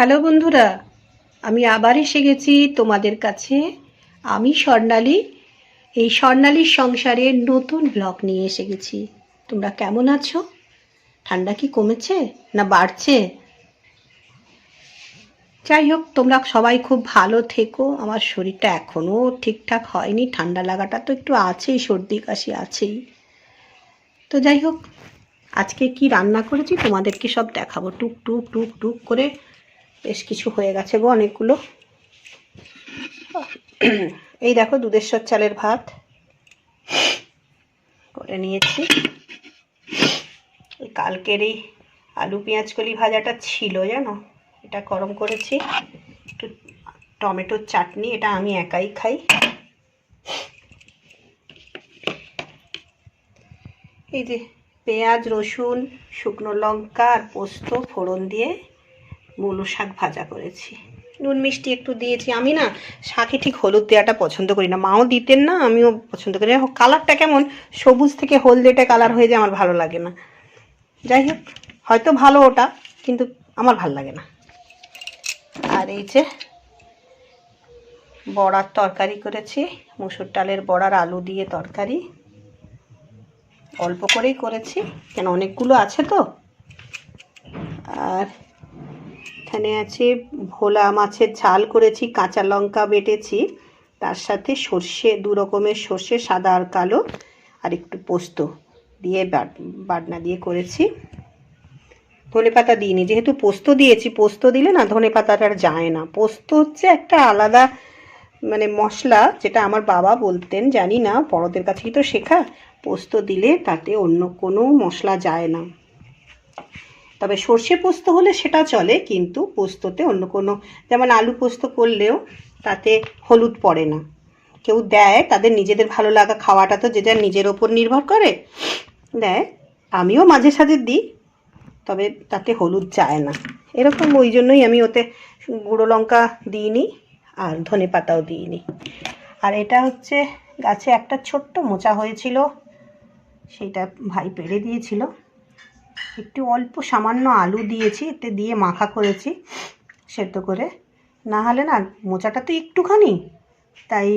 Hello বন্ধুরা, আমি আবার এসে গেছি তোমাদের কাছে। আমি স্বর্ণালী। এই স্বর্ণালীর সংসারের নতুন ব্লগ নিয়ে এসে গেছি। তোমরা কেমন আছো? ঠান্ডা কি কমেছে না বাড়ছে? যাই হোক, তোমরা সবাই খুব ভালো থেকো। আমার শরীরটা এখনও ঠিকঠাক হয়নি, ঠান্ডা লাগাটা তো একটু আছেই, সর্দি কাশি আছেই। তো যাই হোক, আজকে কি রান্না করেছি তোমাদেরকে সব দেখাবো। টুক টুক টুক টুক করে বেশ কিছু হয়ে গেছে গো অনেকগুলো। এই দেখো দুধেশ্বর চালের ভাত। করে নিয়েছি। কালকের এই আলু পেঁয়াজ কলি ভাজাটা ছিল, জানো? এটা গরম করেছি। একটু টমেটোর চাটনি, এটা আমি একাই খাই। এই যে পেঁয়াজ, রসুন, শুকনো লঙ্কা আর পোস্ত ফোড়ন দিয়ে মূলো শাক ভাজা করেছি। নুন মিষ্টি একটু দিয়েছি। আমি না শাকে ঠিক হলুদ দেওয়াটা পছন্দ করি না। মাও দিতেন না, আমিও পছন্দ করি না। কালারটা কেমন? সবুজ থেকে হলদেটা কালার হয়ে যায়, আমার ভালো লাগে না। যাই হোক, হয়তো ভালো ওটা, কিন্তু আমার ভালো লাগে না। আর এই যে বড়ার তরকারি করেছি। মুসুর ডালের বড়ার আলু দিয়ে তরকারি। অল্প করেই করেছি, কেন অনেকগুলো আছে তো। আর এখানে আছে, ভোলা মাছের ঝাল করেছি, কাঁচা লঙ্কা বেটেছি, তার সাথে সর্ষে, দু রকমের সর্ষে, সাদা আর কালো, আর একটু পোস্ত দিয়ে বাটনা দিয়ে করেছি। ধনে পাতা দিইনি, যেহেতু পোস্ত দিয়েছি, পোস্ত দিলে না ধনে পাতাটা আর যায় না। পোস্ত হচ্ছে একটা আলাদা মানে মশলা, যেটা আমার বাবা বলতেন, জানি না, বড়দের কাছেই তো শেখা, পোস্ত দিলে তাতে অন্য কোনো মশলা যায় না। তবে সর্ষে পোস্ত হলে সেটা চলে, কিন্তু পোস্ততে অন্য কোনো, যেমন আলু পোস্ত করলেও তাতে হলুদ পড়ে না। কেউ দেয়, তাদের নিজেদের ভালো লাগা খাওয়াটা তো যে যার নিজের ওপর নির্ভর করে, দেয়। আমিও মাঝে সাঝে দিই, তবে তাতে হলুদ যায় না। এরকম ওই জন্যই আমি ওতে গুঁড়ো লঙ্কা দিইনি, আর ধনে পাতাও দিইনি। আর এটা হচ্ছে গাছে একটা ছোট্ট মোচা হয়েছিল, সেটা ভাই পেড়ে দিয়েছিল। একটু অল্প সামান্য আলু দিয়েছি, এতে দিয়ে মাখা করেছি, সেদ্ধ করে। না হলে না, মোচাটা তো একটুখানি, তাই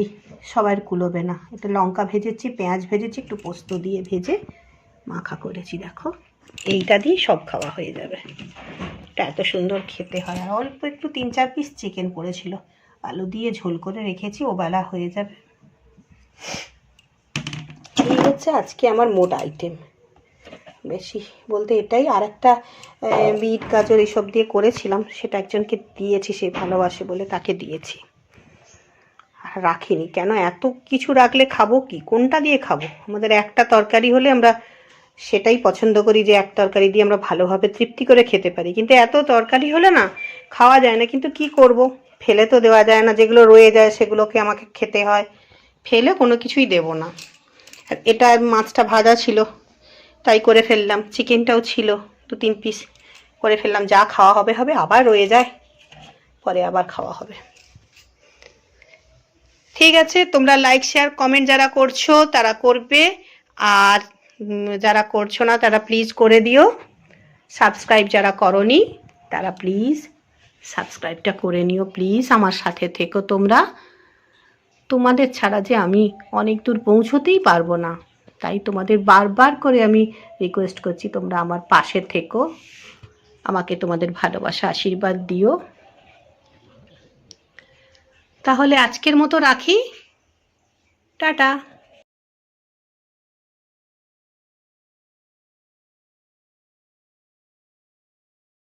সবার কুলোবে না। একটু লঙ্কা ভেজেছি, পেঁয়াজ ভেজেছি, একটু পোস্ত দিয়ে ভেজে মাখা করেছি, দেখো। এইটা দিয়ে সব খাওয়া হয়ে যাবে। এটা এত সুন্দর খেতে হয়। আর অল্প একটু তিন চার পিস চিকেন পড়েছিল আলু দিয়ে ঝোল করে রেখেছি ও বেলা হয়ে যাবে। এই হচ্ছে আজকে আমার মোট আইটেম বেশি বলতে এটাই। আর একটা বিট, গাজর এইসব দিয়ে করেছিলাম। সেটা একজনকে দিয়েছি, সে ভালোবাসে বলে তাকে দিয়েছি। আর রাখিনি। কেন? এত কিছু রাখলে খাব কি? কোনটা দিয়ে খাব? আমাদের একটা তরকারি হলে আমরা সেটাই পছন্দ করি যে, এক তরকারি দিয়ে আমরা ভালোভাবে তৃপ্তি করে খেতে পারি। কিন্তু এত তরকারি হলে না, খাওয়া যায় না। কিন্তু কি করব? ফেলে তো দেওয়া যায় না। যেগুলো রয়ে যায়, সেগুলোকে আমাকে খেতে হয়। ফেলে কোনো কিছুই দেব না। এটা মাছটা ভাজা ছিল। তাই করে ফেললাম। চিকেনটাও ছিল, দু তিন পিস করে ফেললাম। যা খাওয়া হবে হবে, আবার রয়ে যায়। পরে আবার খাওয়া হবে। ঠিক আছে, তোমরা লাইক শেয়ার কমেন্ট যারা করছ, তারা করবে। আর যারা করছ না, তারা প্লিজ করে দিও। সাবস্ক্রাইব যারা করনি, তারা প্লিজ সাবস্ক্রাইবটা করে নিও। প্লিজ আমার সাথে থেকো তোমরা। তোমাদের ছাড়া যে আমি অনেক দূর পৌঁছতেই পারব না। তাই তোমাদের বারবার করে আমি রিকোয়েস্ট করছি, তোমরা আমার পাশে থেকো। আমাকে তোমাদের ভালোবাসা আশীর্বাদ দিও। তাহলে আজকের মতো রাখি। টাটা।